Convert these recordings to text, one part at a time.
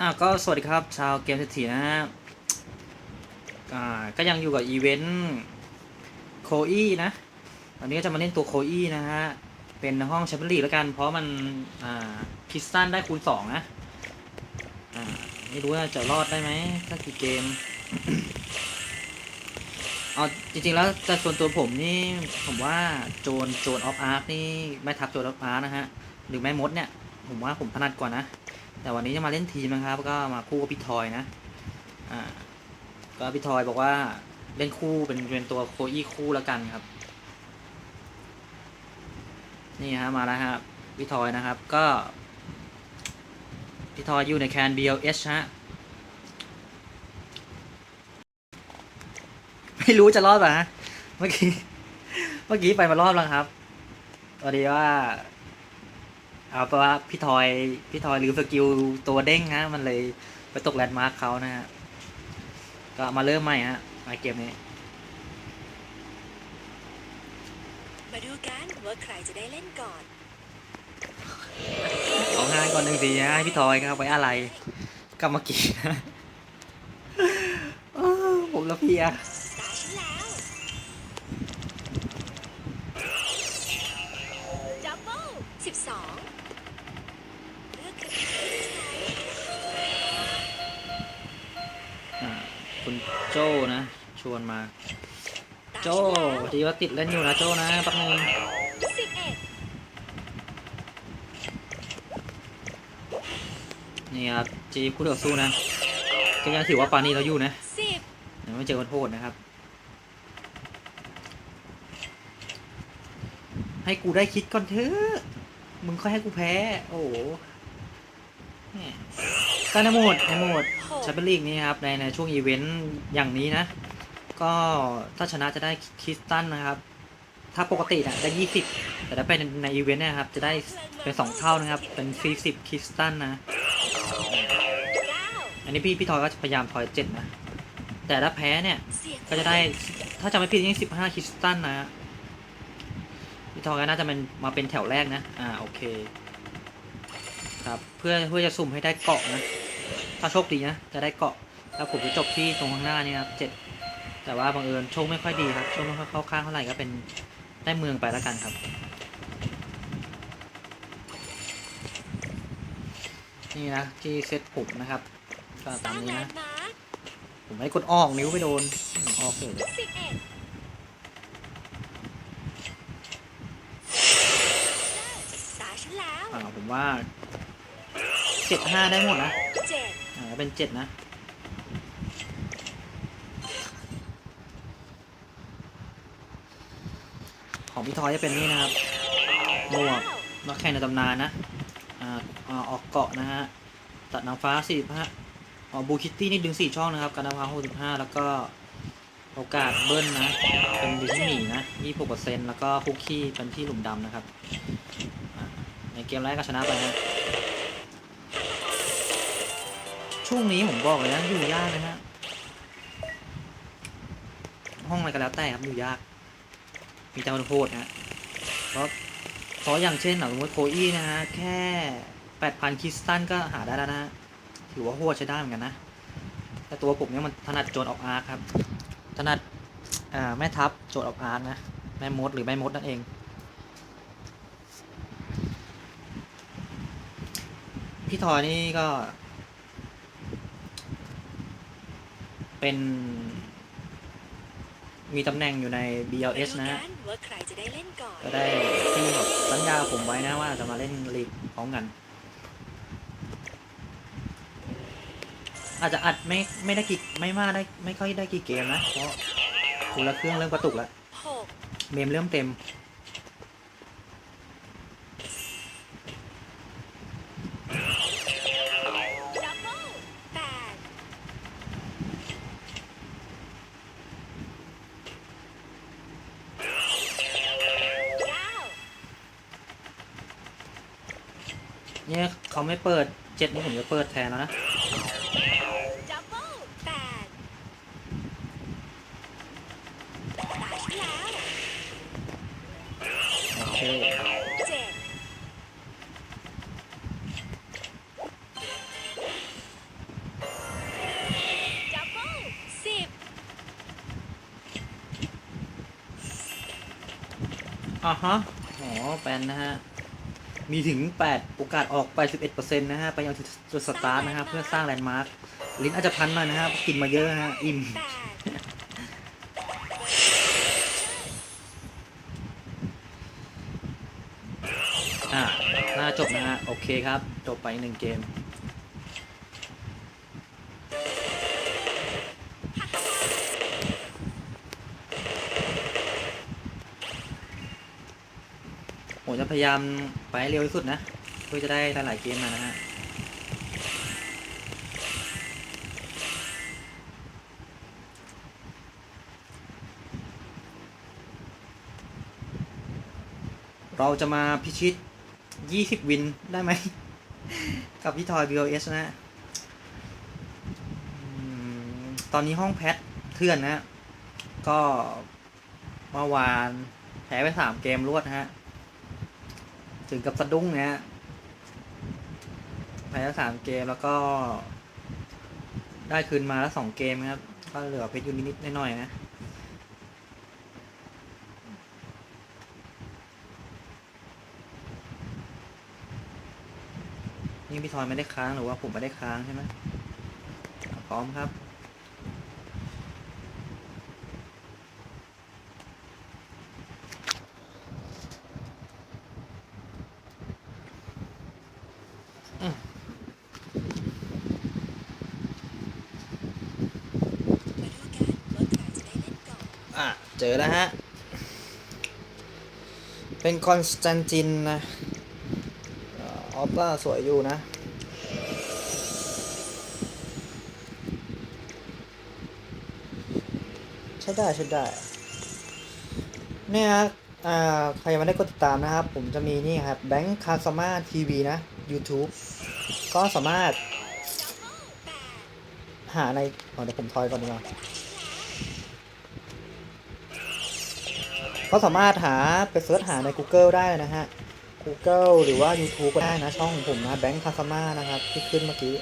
อ่าก็สวัสดีครับ ชาวเกมเศรษฐีนะฮะอ่าก็ยังอยู่กับอีเวนต์โคอี้นะวันนี้ก็จะมาเล่นตัวโคอี้นะฮะ เป็นห้องแชมเปี้ยนลีกแล้วกัน เพราะมันอ่าคิสตันได้คูณสองนะอ่าไม่รู้ว่าจะรอดได้ไหมถ้ากี่เกมเอาจริงๆแล้วแต่ส่วนตัวผมนี่ผมว่าโจนโจนออฟอาร์คนี่ไม่ทับโจนออฟอาร์คนะฮะหรือแม่มดเนี่ย ผมว่าผมถนัดกว่านะ แต่วันนี้จะมาเล่นทีมนะครับ ก็มาคู่กับพี่ทอยนะ อ่า ก็พี่ทอยบอกว่าเล่นคู่เป็นเป็นตัวโคอี้คู่แล้วกันครับ นี่ฮะมาแล้วครับพี่ทอยนะครับ ก็พี่ทอยอยู่ในแคน BLH ฮะ ไม่รู้จะรอดป่ะฮะ เมื่อกี้ เมื่อกี้ไปมารอบแล้วครับพอดีว่า เอาเพราะว่าพี่ทอยพี่ทอยลืมสกิลตัวเด้งฮะมันเลยไปตกแลนด์มาร์คเขานะฮะก็มาเริ่มใหม่ฮะมาเกมนี้มาดูกันว่าใครจะได้เล่นก่อนของงานก่อนหนึ่งสีนะให้พี่ทอยครับไว้อะไรกลับมากี่นะอ้าวผมละเพลีย คุณโจ้นะ ชวนมา โจ้ฉันแล้วดีว่าติดเล่นอยู่นะโจ้นะแป๊บนึงนี่ครับจีคู่ต่อสู้นะก็ยังถือว่าปานีเราอยู่นะยังไม่เจอคนโทษนะครับ ให้กูได้คิดก่อนเถอะ มึงค่อยให้กูแพ้ โอ้ ก็ในโหมดในโหมดแชมเปี้ยนลีกนี้ครับในในช่วงอีเวนต์อย่างนี้นะ ก็ถ้าชนะจะได้คริสตันนะครับ ถ้าปกติน่ะได้ยี่สิบแต่ถ้าเป็นในอีเวนต์นะครับ จะได้เป็นสองเท่านะครับ เป็นสี่สิบคริสตันนะ อันนี้พี่พี่ทอยก็พยายามทอยเจ็ดนะ แต่ถ้าแพ้เนี่ยก็จะได้ถ้าจำไม่ผิดนี่สิบห้าคริสตันนะพี่ทอยก็น่าจะเป็นมาเป็นแถวแรกนะ อ่าโอเคครับเพื่อเพื่อจะสุ่มให้ได้เกาะนะ ถ้าโชคดีนะ จะได้เกาะ แล้วผมจะจบที่ตรงข้างหน้านี่นะครับเจ็ดแต่ว่าบังเอิญโชคไม่ค่อยดีครับ โชคไม่ค่อยเข้าข้างเท่าไหร่ก็เป็นได้เมืองไปแล้วกันครับ นี่นะที่เซตผมนะครับก็ตาตั้มงนี้แลนะนด์มาร์คผมไม่กดออกนิ้วไปโดนอืมออกเลยสิบเอ็ดตาฉันแล้วอ่าผมว่าเจ็ดห้าได้หมดนะเจ็ด อ่าเป็นเจ็ดนะ ของพี่ทอยจะเป็นนี่นะครับหมวกนักแข่งในตำนานนะอ่าอ่าออกเกาะนะฮะ ตัดนางฟ้าสี่ห้าอ๋อบูคิตตี้นี่ดึงสี่ช่องนะครับ การนางฟ้าหกสิบห้าแล้วก็โอกาสเบิ้ลนะ เป็นดิสนีย์นะยี่หกเปอร์เซ็นต์แล้วก็คุกกี้เป็นที่หลุมดำนะครับ ในเกมแรกก็ชนะไปนะ ช่วงนี้ผมบอกเลยนะอยู่ยากนะฮะห้องอะไรก็แล้วแต่ครับอยู่ยาก มีแต่คนโหดนะฮะเพราะเพราะอย่างเช่นสมมติโคอี้นะฮะแค่แปดพันคริสตันก็หาได้แล้วนะฮะถือว่าโหดใช้ได้เหมือนกันนะ แต่ตัวผมเนี่ยมันถนัดโจนออกอาร์คครับ ถนัดแม่ทัพโจนออกอาร์คนะ แม่มดหรือแม่มดนั่นเอง พี่ทอนี่ก็ เป็น มีตำแหน่งอยู่ใน BLS นะมาฮะดูกันว่าใครจะได้เล่นก่อนก็ได้ที่แบบสัญญาผมไว้นะว่าจะมาเล่นลีกพร้อมกัน อาจจะอัดไม่ไม่ได้กี่ไม่มากได้ไม่ค่อยได้กี่เกมนะ เพราะคนละเครื่องเริ่มกระตุกแล้วหกเมมเริ่มเต็ม เนี่ยเขาไม่เปิดเจ็ดนี่ผมจะเปิดแทนแล้วนะดับเบิลแตกแล้วโอเคเจ็ดดับเบิลสิบอะฮะโอ้แปนนะฮะ มีถึง 8 โอกาสออกไป 11%นะฮะ ไปยังจุดสตาร์ทนะฮะ เพื่อสร้างแลนด์มาร์ค ลิ้นอาจจะพันหน่อยนะฮะเพราะกินมาเยอะนะฮะ อิ่มแปดอะ น่าจบนะฮะ โอเคครับ จบไปหนึ่งเกม พยายามไปเร็วที่สุดนะเพื่อจะได้หลายเกมมานะฮะเราจะมาพิชิต 20 วินได้ไหม กับพี่ทอย BOS นะฮะตอนนี้ห้องแพทเทื่อนนะ ก็เมื่อวานแพ้ไปสามเกมรวดนะฮะ ถึงกับสะดุ้งเนะฮะแพ้ไปสามเกมแล้วก็ ได้คืนมาแล้วสองเกมนะครับ ก็เหลือเพชรอยู่นิดๆหน่อยๆนะนี่พี่ทอยไม่ได้ค้างหรือว่าผมไม่ได้ค้างใช่ไหมพร้อมครับ มาดูกันว่าใครจะได้เล่นก่อน อะ เจอแล้วฮะ เป็นคอนสแตนตินนะอออปป้าสวยอยู่นะ ใช่ได้ใช่ได้ เนี่ยฮะใครยังไม่ได้กดติดตามนะครับ ผมจะมีนี่ครับแบงค์คาสมาทีวีนะ YouTube ก็สามารถ หาในเดี๋ยวผมทอยก่อนดีกว่า ก็สามารถหาไปเสิร์ชหาใน Google ได้นะฮะ Google หรือว่า YouTube ก็ได้นะช่องของผมนะแบงค์คาสมานะครับที่ขึ้นเมื่อกี้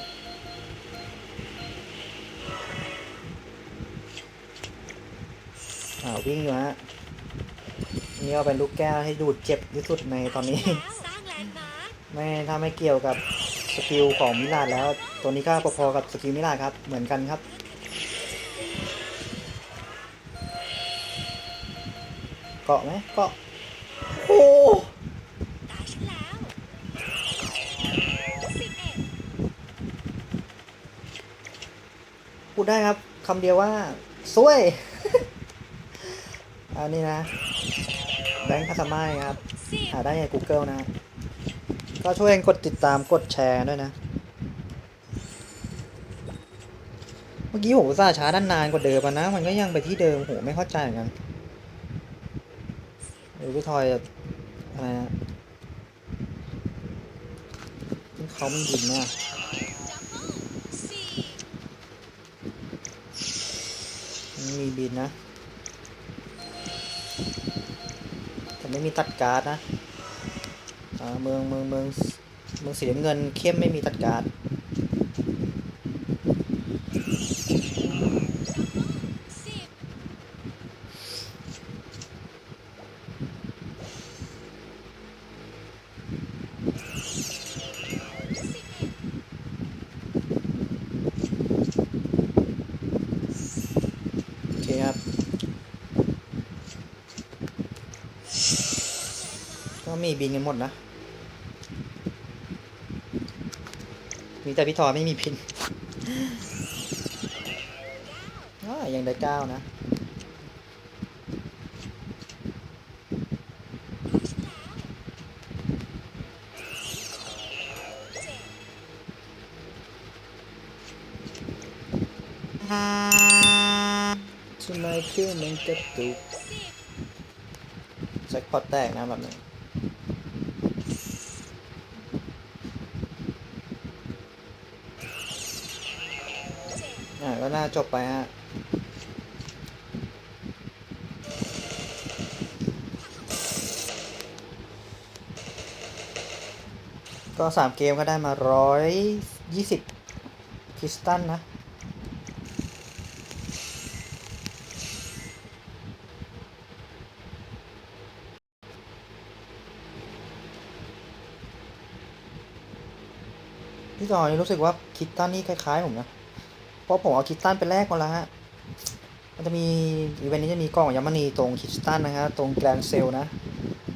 อ่าวิ่งอยู่ฮะนี่เอาเป็นลูกแก้วให้ดูดเจ็บที่สุดในตอนนี้แล้วสร้างแลนด์มาร์คไม่ถ้าไม่เกี่ยวกับสกิลของมิลาดแล้ว ตัวนี้ก็พอๆกับสกิลมิลาดครับ เหมือนกันครับ เกาะไหมเกาะโอ้ตาฉันแล้วสิบเอ็ดพูดได้ครับคำเดียวว่าซวย อันนี้นะ แบงค์คาสมาครับ สิบหาได้ใน Google นะ ก็ช่วยกดติดตามกดแชร์ด้วยนะ เมื่อกี้ผมอุตส่าห์ช้าด้านนานกว่าเดิมอะนะ มันก็ยังไปที่เดิมโหไม่เข้าใจเหมือนกันห รือพี่ทอยจะอะไรนะเขาไม่บินนะสี่มันมีบินนะ แต่ไม่มีตัดการ์ดนะเมืองเมืองเมืองเมืองสีน้ำเงินเข้มไม่มีตัดการ์ด สิบสิบเอ็ด โอเคครับ ก็มี บินกันหมดนะ มีแต่พี่ทอไม่มีพินอ่ายังได้เก้านะทำไมเครื่องมันกระตุกสิบแจ็คพอตแตกนะแบบนี้ แล้วน่าจบไปฮะก็ 3 เกมก็ได้มา 120 คริสตันนะ พี่จอยรู้สึกว่าคิดตันนี่คล้าย ๆ ผมนะ เพราะผมเอาคิตตันไปแลกมาแล้วฮะ มันจะมีอีเวนต์นี้จะมีกล่องยามณีตรงคิตตันนะฮะตรงแกรนเซลนะ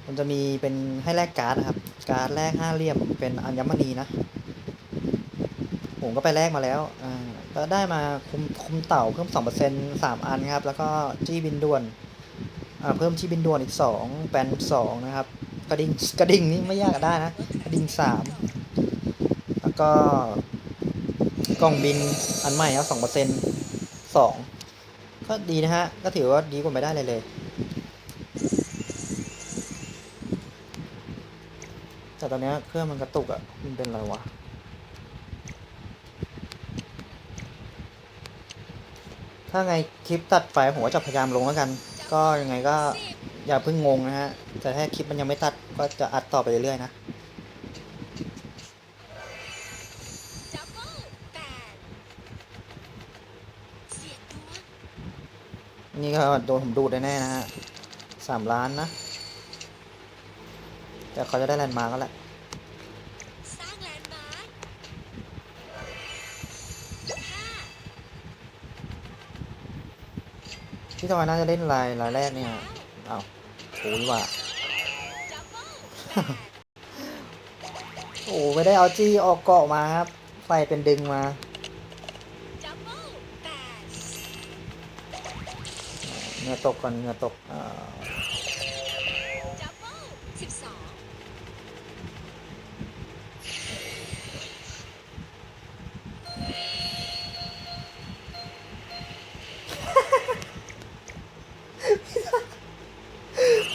มันจะมีเป็นให้แลกการ์ดนะครับ การ์ดแลกห้าเหลี่ยมเป็นอัญมณีนะ ผมก็ไปแลกมาแล้วอ่าแล้วได้มาคุมคุมเต่าเพิ่มสองเปอร์เซ็นต์สามอันครับ แล้วก็จี้บินด่วนอ่าเพิ่มจี้บินด่วนอีกสองแปนสองนะครับ กระดิ่งกระดิ่งนี่ไม่ยากได้นะ กระดิ่งสามแล้วก็ กล่องบินอันใหม่ครับสองเปอร์เซ็นต์สองก็ดีนะฮะ ก็ถือว่าดีกว่าไม่ได้เลยเลยแต่ตอนเนี้ยเครื่องมันกระตุกอะ่ะ มันเป็นอะไรวะถ้าไงคลิปตัดไปผมก็จะพยายามลงแล้วกัน ก็ยังไงก็อย่าเพิ่งงงนะฮะ แต่ถ้าคลิปมันยังไม่ตัดก็จะอัดต่อไปเรื่อยๆนะ นี่ก็โดนผมดูดแน่ๆนะฮะสามล้านนะ แต่เขาจะได้แลนด์มาร์กแหละสร้างแห้าพี่ทอยน่าจะเล่นลายลายแรกเนี่ยเอ้าวโอ้ยว่ะโอ้ไม่ได้เอาจี้ออกเกาะมาครับ ไฟเป็นดึงมา งื่อตกก่อนเงื่อตกอ่าดับเบิลสิบสอง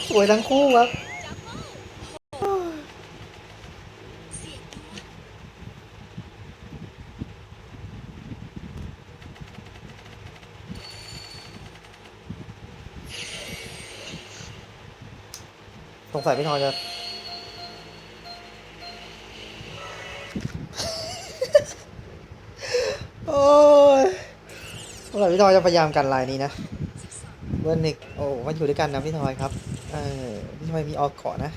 สวยทั้งคู่ครับ ดับเบิลหกเสียตัว สงสัยพี่ทอยจะโอ้ยสงสัยพี่ทอยจะพยายามกันลายนี้นะเบอร์นิกโอ้มันอยู่ด้วยกันนะพี่ทอยครับ เออพี่ทอยมีออกเกาะนะ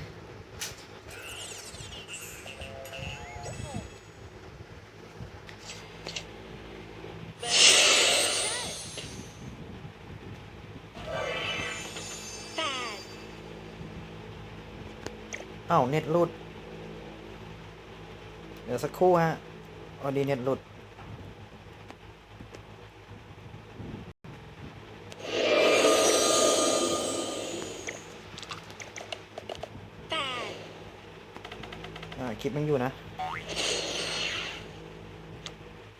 อ้าวเน็ตหลุด เดี๋ยวสักครู่ฮะพอดีเน็ตหลุดแปดอ่าคลิปมันอยู่นะ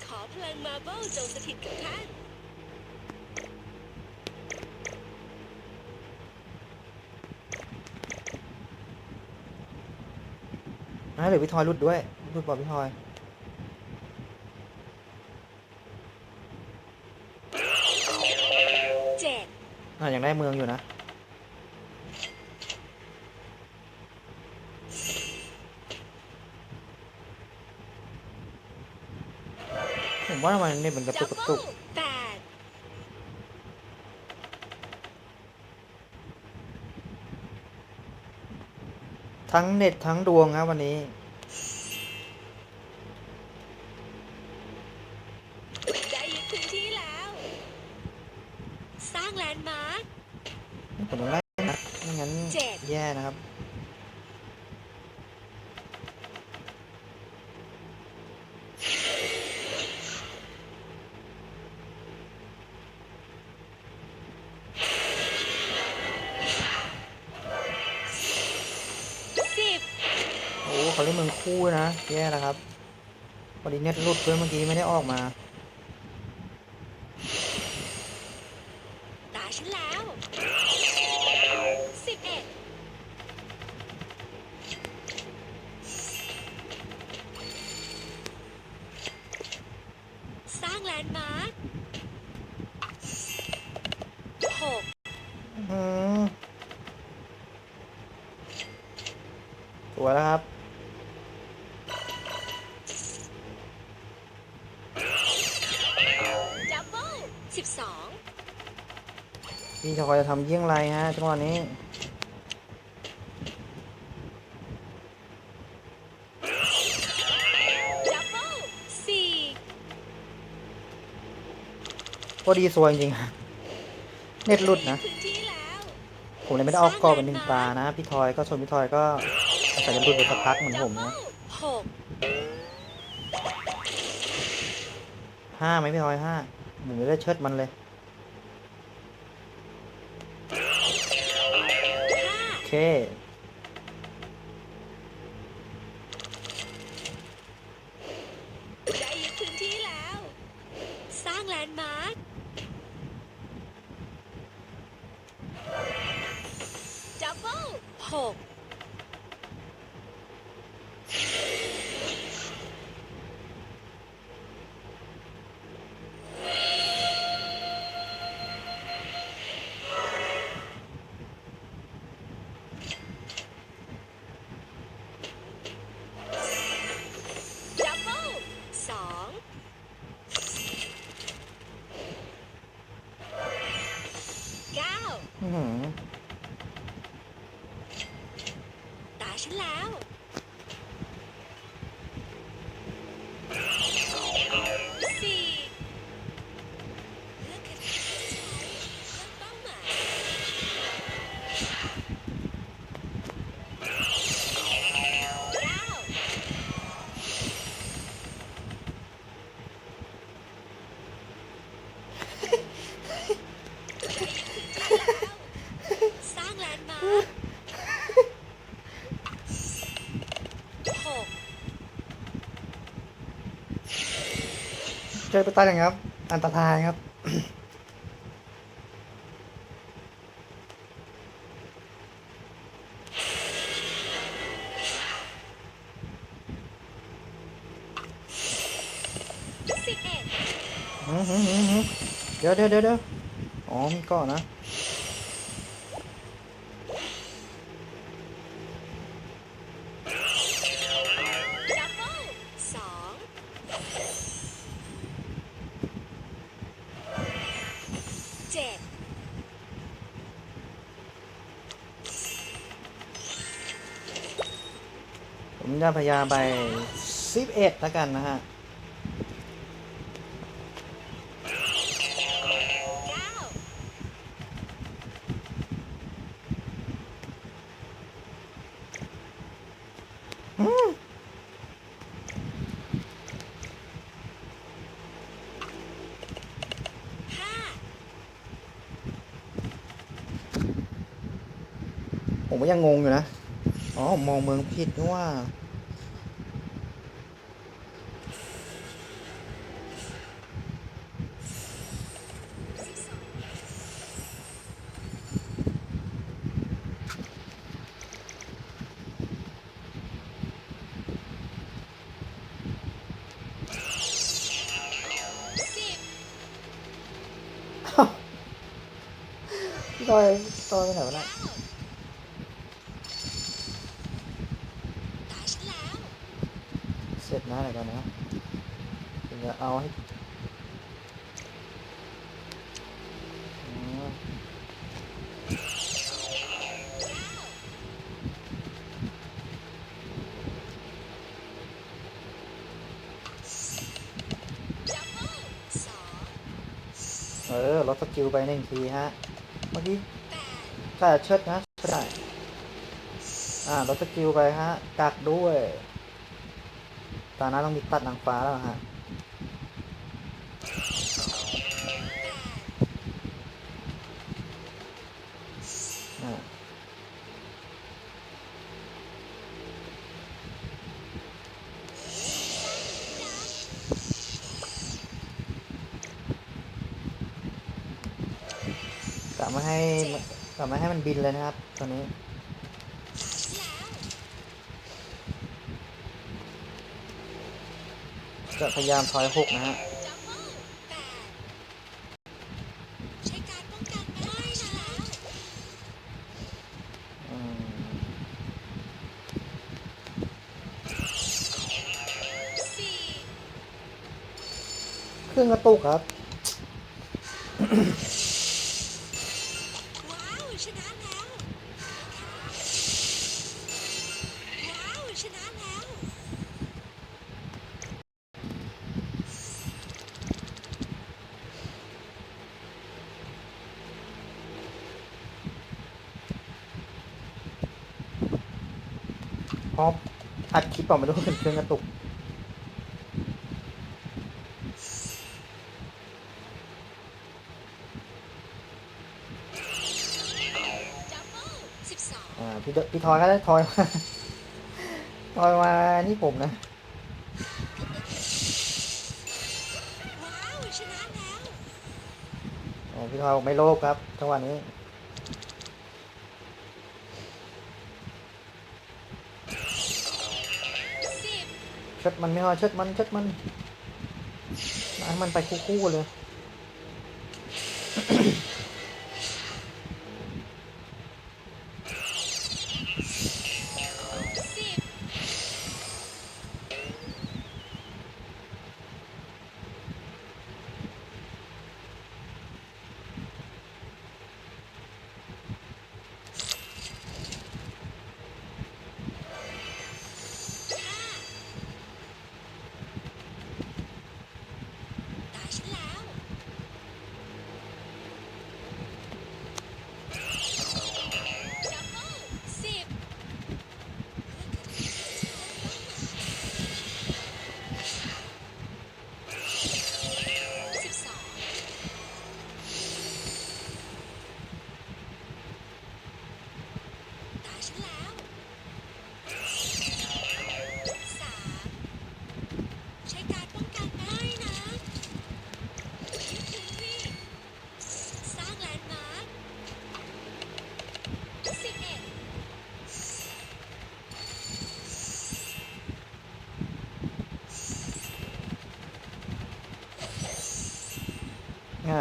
ขอพลังมาเบิลจงสถิตกับท่าน นะเดี๋ยวพี่ทอยหลุดด้วยหลุดบอกพี่ทอย เจ็ดอ่ายังได้เมืองอยู่นะ ผมว่าทำไมเน็ตมันกระตุกกระตุกแปด ทั้งเน็ตทั้งดวงครับวันนี้ ได้ยึดพื้นที่แล้ว สร้างแลนด์มาร์คผมต้องไล่นะไม่งั้นเจ็ด แย่นะครับ คู่นะ แย่แล้วครับพอดีเน็ตหลุดด้วยเมื่อกี้ไม่ได้ออกมา ตาฉันแล้วสิบเอ็ดสร้างแลนด์มาร์คหกอืมสวยแล้วครับดับ พี่จอยจะทำเยี่ยงไรฮะจังหวะนี้พอดีสวยจริงเน็ตหลุดนะ ผมเลยไม่ได้ออกกรอบเป็นหนึ่งตานะ พี่ทอยก็ชนพี่ทอยก็ใส่ยันหลุดไปสักพักเหมือนผมนะห้าไหมพี่ทอยห้าหมูได้เชิดมันเลย เค ฉันแล้ว เจอไปตายอย่างครับ อันตรายครับสิบเอ็ดอื้อหือหือหือเดี๋ยวเดี๋ยวเดี๋ยวเดี๋ยวอ๋อมีก่อนนะ ผมจะพยาไปสิบเอ็ดแล้วกันนะฮะห้าผมก็ยังงงอยู่นะ อ๋อผมมองเมืองผิดนี่ว่า ออลดสกิลไปหนึ่งทีฮะ เมื่อกี้แปดถ้าเชิดนะก็ได้อ่าลดสกิลไปฮะกักด้วยตอนนั้นต้องมีตัดนางฟ้าแล้วฮะ กะไม่ให้กะไม่ให้มันบินเลยนะครับตอนนี้จะพยายามทอยหกนะฮะเครื่องกระตุกครับ ว้าว ชนะแล้ว ว้าว ชนะแล้ว อ ราะอัดคลิปออกมาด้วยเครื่องกระตุกดับเบิลสิบสองอ่าพี่เดพี่ทอยก็ได้ทอยมาทอยมานี่ผมนะว้าวชนะแล้วอ๋อพี่ทอยบอกไม่โลภครับจังหวะนี้ สิบ เชิดมันไม่พอเชิดมันเชิดมันให้มันไปคู่ๆเลย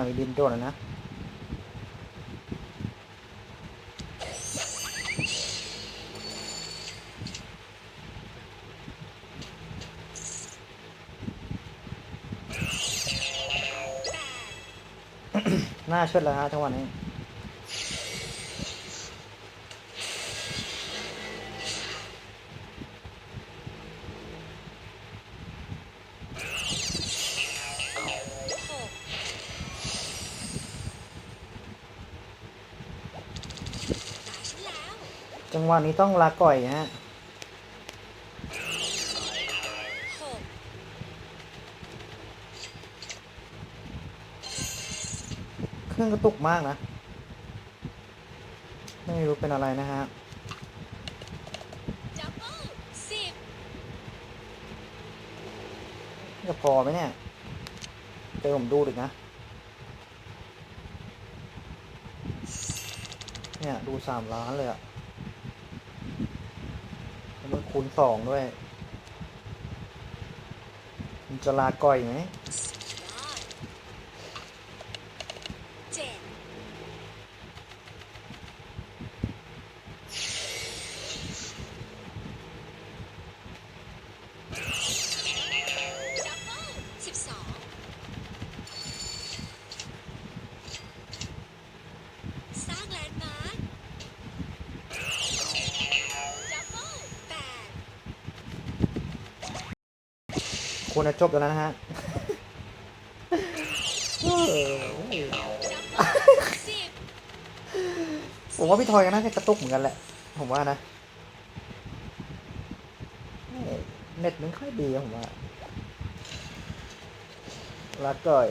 ง่ามีดินโดนแล้วนะหน้าเชิดแล้วฮะจังหวะนี้ จังหวะนี้ต้องลาก่อยฮะเครื่องกระตุกมากนะ ไม่รู้เป็นอะไรนะฮะจะพอไหมเนี่ยเดี๋ยวผมดูดึกนะเนี่ย ดูสามล้านเลยอะ คูณสองด้วย มันจะลาก่อยไหม จบแล้วนะฮะผมว่าพี่ทอยก็น่าจะกระตุกเหมือนกันแหละ ผมว่านะ เน็ตมันค่อยดีผมว่าลาก่อย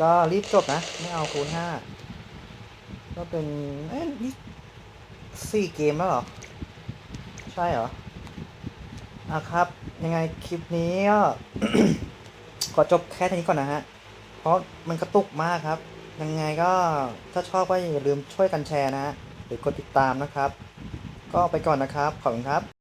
ก็รีบจบนะ ไม่เอาคูณห้าก็เป็น เอ้ยนี่สี่เกมแล้วเหรอ ใช่เหรออะครับ ยังไงคลิปนี้ก็ขอจบแค่เท่านี้ก่อนนะฮะ เพราะมันกระตุกมากครับ ยังไงก็ถ้าชอบก็อย่าลืมช่วยกันแชร์นะฮะหรือกดติดตามนะครับ ก็ไปก่อนนะครับ ขอบคุณครับ